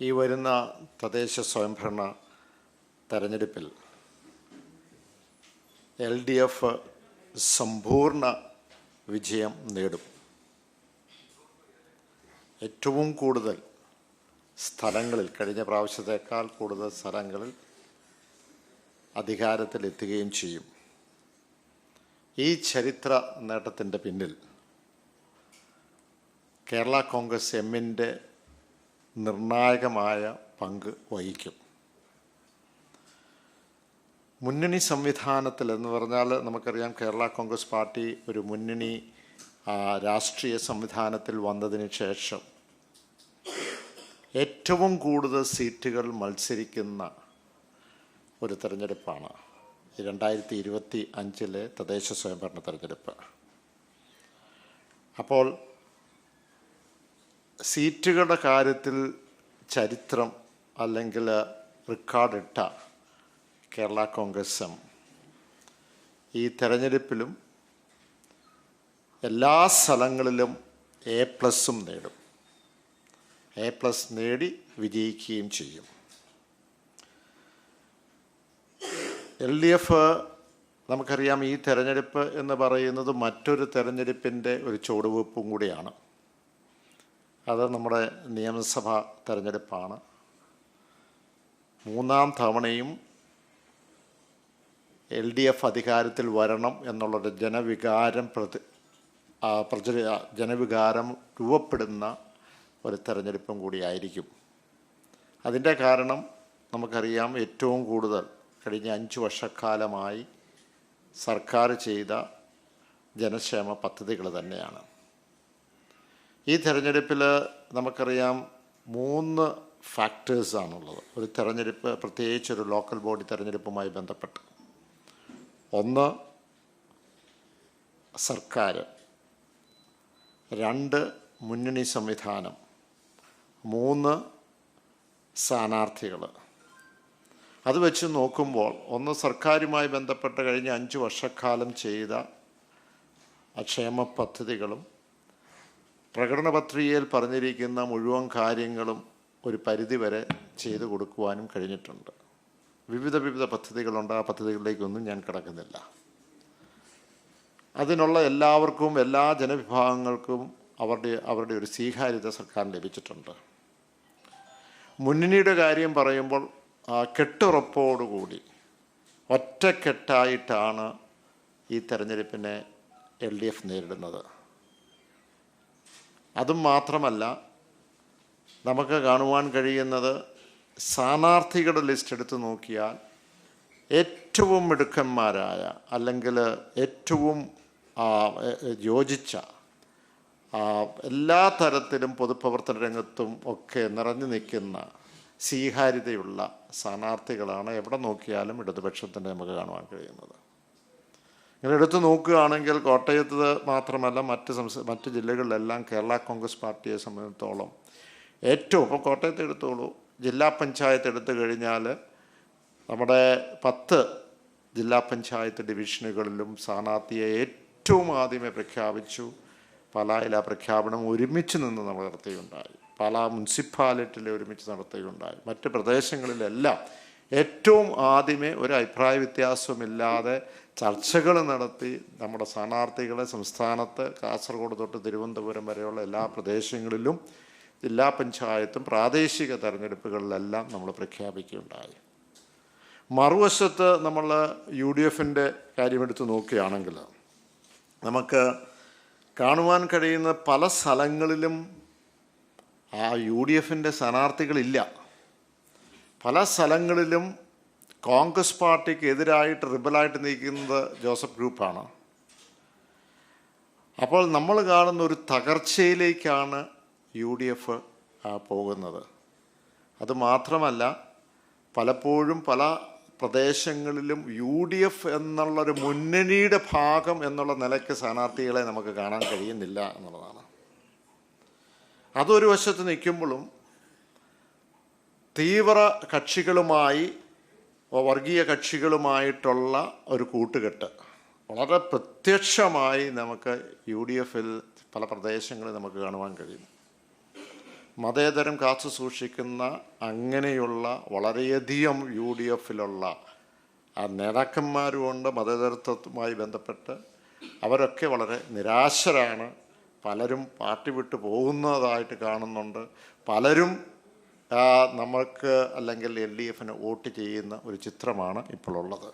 ഈ വരുന്ന തദ്ദേശ സ്വയംഭരണ തെരഞ്ഞെടുപ്പിൽ എൽ ഡി എഫ് സമ്പൂർണ വിജയം നേടും. ഏറ്റവും കൂടുതൽ സ്ഥലങ്ങളിൽ കഴിഞ്ഞ പ്രാവശ്യത്തേക്കാൾ കൂടുതൽ സ്ഥലങ്ങളിൽ അധികാരത്തിലെത്തുകയും ചെയ്യും. ഈ ചരിത്ര നേട്ടത്തിന്റെ പിന്നിൽ കേരള കോൺഗ്രസ് എമ്മിന്റെ നിർണായകമായ പങ്ക് വഹിക്കും. മുന്നണി സംവിധാനത്തിൽ എന്ന് പറഞ്ഞാൽ നമുക്കറിയാം കേരള കോൺഗ്രസ് പാർട്ടി ഒരു മുന്നണി രാഷ്ട്രീയ സംവിധാനത്തിൽ വന്നതിന് ശേഷം ഏറ്റവും കൂടുതൽ സീറ്റുകൾ മത്സരിക്കുന്ന ഒരു തിരഞ്ഞെടുപ്പാണ്. രണ്ടായിരത്തി ഇരുപത്തി അഞ്ചിലെ തദ്ദേശ സ്വയംഭരണ തിരഞ്ഞെടുപ്പ്. അപ്പോൾ സീറ്റുകളുടെ കാര്യത്തിൽ ചരിത്രം അല്ലെങ്കിൽ റെക്കോർഡിട്ട കേരള കോൺഗ്രസും ഈ തെരഞ്ഞെടുപ്പിലും എല്ലാ സ്ഥലങ്ങളിലും എ പ്ലസും നേടും. എ പ്ലസ് നേടി വിജയിക്കുകയും ചെയ്യും. എൽ ഡി എഫ് നമുക്കറിയാം ഈ തെരഞ്ഞെടുപ്പ് എന്ന് പറയുന്നത് മറ്റൊരു തെരഞ്ഞെടുപ്പിന്റെ ഒരു ചുവടുവെപ്പും കൂടിയാണ്. അത് നമ്മുടെ നിയമസഭ തെരഞ്ഞെടുപ്പാണ്. മൂന്നാം തവണയും എൽ ഡി എഫ് അധികാരത്തിൽ വരണം എന്നുള്ളൊരു ജനവികാരം പ്രതി പ്രചര ജനവികാരം രൂപപ്പെടുന്ന ഒരു തെരഞ്ഞെടുപ്പും കൂടിയായിരിക്കും. അതിന്റെ കാരണം നമുക്കറിയാം ഏറ്റവും കൂടുതൽ കഴിഞ്ഞ അഞ്ച് വർഷക്കാലമായി സർക്കാർ ചെയ്ത ജനക്ഷേമ പദ്ധതികൾ തന്നെയാണ്. ഈ തെരഞ്ഞെടുപ്പിൽ നമുക്കറിയാം മൂന്ന് ഫാക്ടേഴ്സാണുള്ളത് ഒരു തെരഞ്ഞെടുപ്പ് പ്രത്യേകിച്ച് ഒരു ലോക്കൽ ബോഡി തെരഞ്ഞെടുപ്പുമായി ബന്ധപ്പെട്ട്. ഒന്ന് സർക്കാർ രണ്ട് മുന്നണി സംവിധാനം. മൂന്ന് സ്ഥാനാർത്ഥികൾ അത് വെച്ച് നോക്കുമ്പോൾ ഒന്ന് സർക്കാരുമായി ബന്ധപ്പെട്ട് കഴിഞ്ഞ അഞ്ച് വർഷക്കാലം ചെയ്ത ക്ഷേമ പദ്ധതികളും പ്രകടന പത്രികയിൽ പറഞ്ഞിരിക്കുന്ന മുഴുവൻ കാര്യങ്ങളും ഒരു പരിധിവരെ ചെയ്തു കൊടുക്കുവാനും കഴിഞ്ഞിട്ടുണ്ട്. വിവിധ വിവിധ പദ്ധതികളുണ്ട്. ആ പദ്ധതികളിലേക്കൊന്നും ഞാൻ കിടക്കുന്നില്ല. അതിനുള്ള എല്ലാവർക്കും എല്ലാ ജനവിഭാഗങ്ങൾക്കും അവരുടെ അവരുടെ ഒരു സ്വീകാര്യത സർക്കാർ ലഭിച്ചിട്ടുണ്ട്. മുന്നണിയുടെ കാര്യം പറയുമ്പോൾ കെട്ടുറപ്പോടുകൂടി ഒറ്റക്കെട്ടായിട്ടാണ് ഈ തെരഞ്ഞെടുപ്പിനെ എൽ ഡി എഫ് നേരിടുന്നത്. അതും മാത്രമല്ല നമുക്ക് കാണുവാൻ കഴിയുന്നത് സ്ഥാനാർത്ഥികളുടെ ലിസ്റ്റ് എടുത്ത് നോക്കിയാൽ ഏറ്റവും മിടുക്കന്മാരായ അല്ലെങ്കിൽ ഏറ്റവും യോജിച്ച എല്ലാ തരത്തിലും പൊതുപ്രവർത്തന രംഗത്തും ഒക്കെ നിറഞ്ഞു നിൽക്കുന്ന സ്വീകാര്യതയുള്ള സ്ഥാനാർത്ഥികളാണ് എവിടെ നോക്കിയാലും ഇടതുപക്ഷത്തിന്റെ നമുക്ക് കാണുവാൻ കഴിയുന്നത്. ഇങ്ങനെ എടുത്തു നോക്കുകയാണെങ്കിൽ കോട്ടയത്ത് മാത്രമല്ല മറ്റ് സംസ്ഥാന മറ്റ് ജില്ലകളിലെല്ലാം കേരള കോൺഗ്രസ് പാർട്ടിയെ സംബന്ധിച്ചിടത്തോളം ഏറ്റവും ഇപ്പോൾ കോട്ടയത്ത് എടുത്തോളൂ ജില്ലാ പഞ്ചായത്ത് എടുത്തു കഴിഞ്ഞാൽ നമ്മുടെ പത്ത് ജില്ലാ പഞ്ചായത്ത് ഡിവിഷനുകളിലും സ്ഥാനാർത്ഥിയെ ഏറ്റവും ആദ്യമേ പ്രഖ്യാപിച്ചു. പാലായിൽ ആ പ്രഖ്യാപനം ഒരുമിച്ച് നിന്ന് നമ്മൾ നടത്തുകയുണ്ടായി. പാലാ മുനിസിപ്പാലിറ്റിയിൽ ഒരുമിച്ച് നടത്തുകയുണ്ടായി. മറ്റ് പ്രദേശങ്ങളിലെല്ലാം ഏറ്റവും ആദ്യമേ ഒരു അഭിപ്രായ വ്യത്യാസമില്ലാതെ ചർച്ചകൾ നടത്തി നമ്മുടെ സ്ഥാനാർത്ഥികളെ സംസ്ഥാനത്ത് കാസർഗോഡ് തൊട്ട് തിരുവനന്തപുരം വരെയുള്ള എല്ലാ പ്രദേശങ്ങളിലും ജില്ലാ പഞ്ചായത്തും പ്രാദേശിക തെരഞ്ഞെടുപ്പുകളിലെല്ലാം നമ്മൾ പ്രഖ്യാപിക്കുകയുണ്ടായി. മറുവശത്ത് നമ്മൾ യു ഡി എഫിന്റെ കാര്യമെടുത്ത് നോക്കുകയാണെങ്കിൽ നമുക്ക് കാണുവാൻ കഴിയുന്ന പല സ്ഥലങ്ങളിലും ആ യു ഡി എഫിന്റെ സ്ഥാനാർത്ഥികളില്ല. പല സ്ഥലങ്ങളിലും കോൺഗ്രസ് പാർട്ടിക്ക് എതിരായിട്ട് റിബലായിട്ട് നീക്കുന്നത് ജോസഫ് ഗ്രൂപ്പാണ്. അപ്പോൾ നമ്മൾ കാണുന്ന ഒരു തകർച്ചയിലേക്കാണ് യു ഡി എഫ് പോകുന്നത്. അതുമാത്രമല്ല പലപ്പോഴും പല പ്രദേശങ്ങളിലും യു ഡി എഫ് എന്നുള്ളൊരു മുന്നണിയുടെ ഭാഗം എന്നുള്ള നിലയ്ക്ക് സ്ഥാനാർത്ഥികളെ നമുക്ക് കാണാൻ കഴിയുന്നില്ല എന്നുള്ളതാണ്. അതൊരു വശത്ത് നിൽക്കുമ്പോഴും തീവ്ര കക്ഷികളുമായി വർഗീയ കക്ഷികളുമായിട്ടുള്ള ഒരു കൂട്ടുകെട്ട്. വളരെ പ്രത്യക്ഷമായി നമുക്ക് യു ഡി എഫിൽ പല പ്രദേശങ്ങളിൽ നമുക്ക് കാണുവാൻ കഴിയും. മതേതരം കാത്തു സൂക്ഷിക്കുന്ന അങ്ങനെയുള്ള വളരെയധികം യു ഡി എഫിലുള്ള ആ നേതാക്കന്മാരുമുണ്ട് മതേതരത്വവുമായി ബന്ധപ്പെട്ട്. അവരൊക്കെ വളരെ നിരാശരാണ്. പലരും പാർട്ടി വിട്ടു പോകുന്നതായിട്ട് കാണുന്നുണ്ട്. പലരും ആ, നമ്മൾക്ക് അല്ലെങ്കിൽ എൽ ഡി എഫിന് വോട്ട് ചെയ്യുന്ന ഒരു ചിത്രമാണ് ഇപ്പോൾ ഉള്ളത്